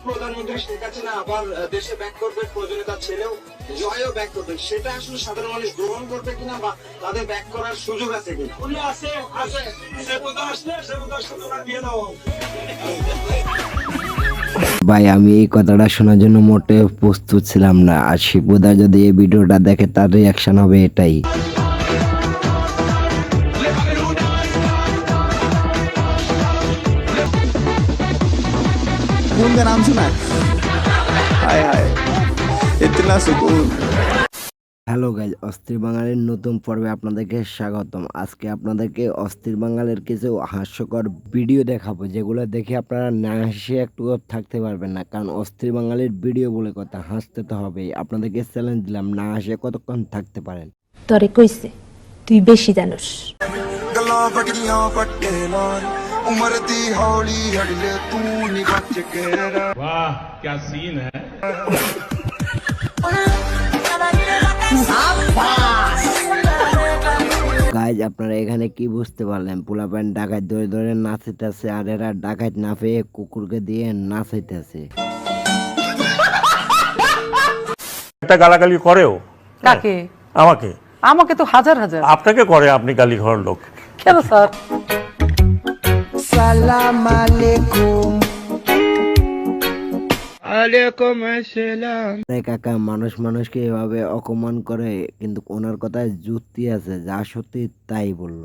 প্রধানমন্ত্রী শেখ হাসিনা আবার দেশে ব্যাক করবে প্রয়োজনে তার ছেলেও জয়ও ব্যাক করবে সেটা আসলে সাধারণ মানুষ গ্রহণ করবে কিনা বা তাদের ব্যাক করার সুযোগ আছে কিনা? উনি আছে আছে। সে বোধহয় আসলে সে বোধহয় দিয়ে দেওয়া ভাই আমি এই কথাটা শোনার জন্য মোটে প্রস্তুত ছিলাম না। আর শিবুদা যদি এই ভিডিওটা দেখে তার রিয়াকশন হবে এটাই। सुकून का नाम सुना है हाय हाय इतना सुकून হ্যালো গাইজ অস্থির বাঙালির নতুন পর্বে আপনাদেরকে স্বাগতম আজকে আপনাদেরকে অস্থির বাঙালির কিছু হাস্যকর ভিডিও দেখাবো যেগুলো দেখে আপনারা না হেসে একটু থাকতে পারবেন না কারণ অস্থির বাঙালির ভিডিও বলে কথা হাসতে তো হবেই আপনাদেরকে চ্যালেঞ্জ দিলাম না হেসে কতক্ষণ থাকতে পারেন তরে কইছে তুই বেশি জানোস ਉਮਰ ਦੀ ਹੌਲੀ ਹੜਲੇ ਤੂੰ ਨਹੀਂ ਬਚ ਕੇ ਰਹਿ ਵਾਹ ਕੀ গাইজ আপনারা এখানে কি বুঝতে পারলেন? পোলাপান ডাকাত ধরে ধরে নাচাইতেছে আর এরা ডাকাত না পেয়ে কুকুরকে দিয়ে নাচাইতেছে। একটা গালাগালি করেও? কাকে? হ্যাঁ, আমাকে। আমাকে তো হাজার হাজার। আপনাকে করে আপনি গালি ঘর লোক। কেন স্যার? আরে কাকা মানুষ মানুষকে এভাবে অপমান করে কিন্তু ওনার কথায় যুক্তি আছে যা সত্যি তাই বলল।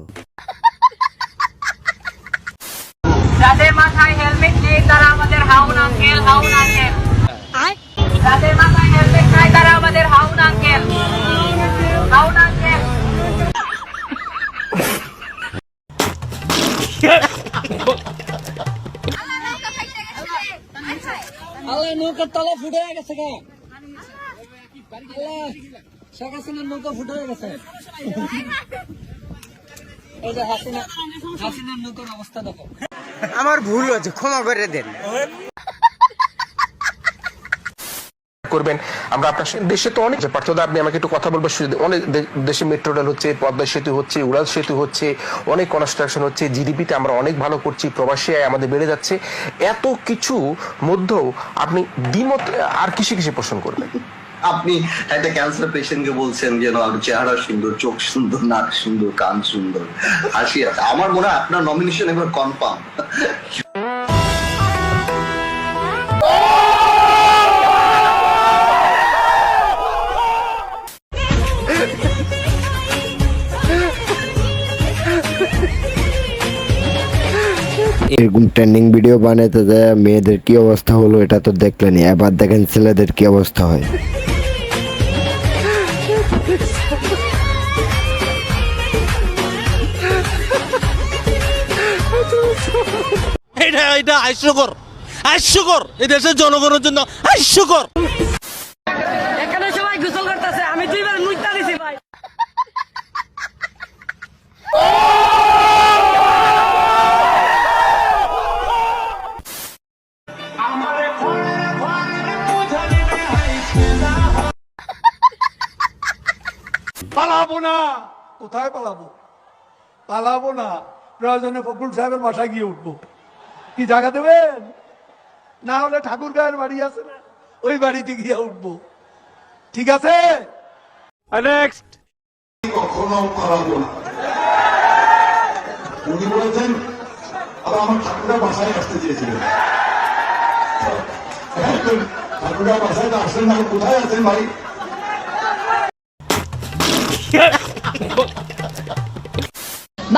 যাদের মাথায় হেলমেট নেই তারা আমাদের হাউন আঙ্কেল হাউন আঙ্কেল যাদের মাথায় হেলমেট নাই তারা আমাদের হাউন আঙ্কেল আল্লাহ নৌকার তলা ফুটে গেছে গা। আল্লাহ শেখ হাসিনার নৌকা ফুটে গেছে। এই যে হাসিনা হাসিনার নৌকার অবস্থা দেখো। করবেন। আমরা আপনার দেশে তো অনেক পার্থদা আপনি আমাকে একটু কথা বলব অনেক দেশে মেট্রো রেল হচ্ছে, পদ্মা সেতু হচ্ছে, উড়াল সেতু হচ্ছে, অনেক কনস্ট্রাকশন হচ্ছে জিডিপিতে আমরা অনেক ভালো করছি, প্রবাসী আয় আমাদের বেড়ে যাচ্ছে। এত কিছু মধ্যেও আপনি দ্বিমত, আর কিসে কিসে পোষণ করবেন? আপনি একটা ক্যান্সার পেশেন্টকে বলছেন যে চেহারা সুন্দর, চোখ সুন্দর, নাক সুন্দর, কান সুন্দর, হাসি আছে। আমার মনে হয় আপনার নমিনেশন এবার কনফার্ম এরকম ট্রেন্ডিং ভিডিও বানাতে যায় মেয়েদের কি অবস্থা হলো এটা তো দেখলেনি এবার দেখেন ছেলেদের কি অবস্থা হয়। এটা এটা হাস্যকর। হাস্যকর। এই দেশের জনগণের জন্য হাস্যকর। এখানে সবাই গোসল করতেছে আমি দুইবার মুইতা দিছি ভাই। পালাবো না। কোথায় পালাবো? পালাবো না। প্রয়োজনে ফখরুল সাহেবের বাসায় গিয়ে উঠবো। কি জায়গা দেবেন? না হলে ঠাকুর গায়ের বাড়ি আছে না। ওই বাড়িতে গিয়ে উঠবো। ঠিক আছে? নেক্সট কখনো পালাবো না। উনি বলেছেন আবার আমার ঠাকুরা বাসায় আসতে চেয়েছিলেন। হ্যাঁ, ঠাকুরা বাসায় আসলেন না। কোথায় আছেন ভাই?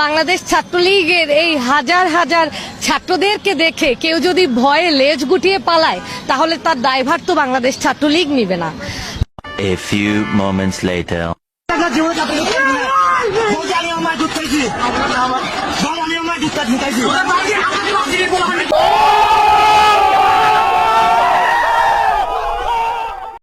বাংলাদেশ ছাত্রলীগের এই হাজার হাজার ছাত্রদেরকে দেখে কেউ যদি ভয়ে লেজ গুটিয়ে পালায় তাহলে তার দায়ভার তো বাংলাদেশ ছাত্রলীগ নিবে না। A few moments later. O